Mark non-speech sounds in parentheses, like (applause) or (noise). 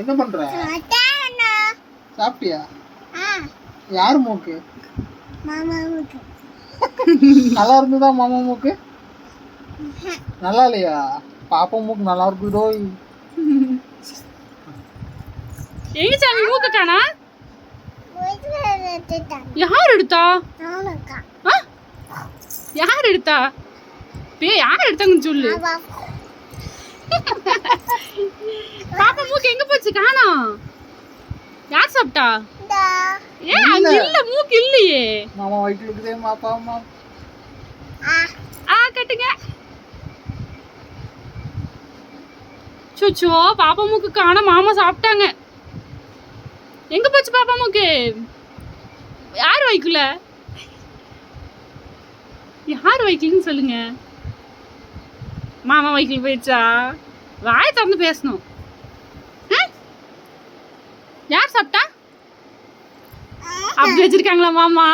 என்ன பண்ற? சாப்பிட்டியா? யார் மூக்கு? மாமாவுக்கு நல்லா இருந்ததா மாமா மூக்கு? நல்லா இல்லையா? பாப்பா மூக்கு நல்லா இருக்குதோ? எங்க சாமி மூக்க காணா? யார் எடுத்தா? யார் எடுத்தா? பே யார் எடுத்தாங்கன்னு சொல்லு. (laughs) பாப்பா மூக்கு எங்க போச்சு? காணோம். யார் சாப்பிட்டா? ஏன் அங்க இல்ல. மூக்கு இல்லையே. மாமா வயிற்றுல இருக்குதே பாப்பா அம்மா. ஆ. கட்டுங்க. சுச்சோ பாப்பா மூக்கு காண மாமா சாப்பிட்டாங்க. எங்க போச்சு பாப்பா மூக்கு? யார் வைக்கல யார் வைக்கலன்னு சொல்லுங்க. மாமா வைக்கல போயிடுச்சா? வாய திறந்து பேசணும். ஆ? யார் சாப்பிட்டா? அப்படி வச்சிருக்காங்களா மாமா?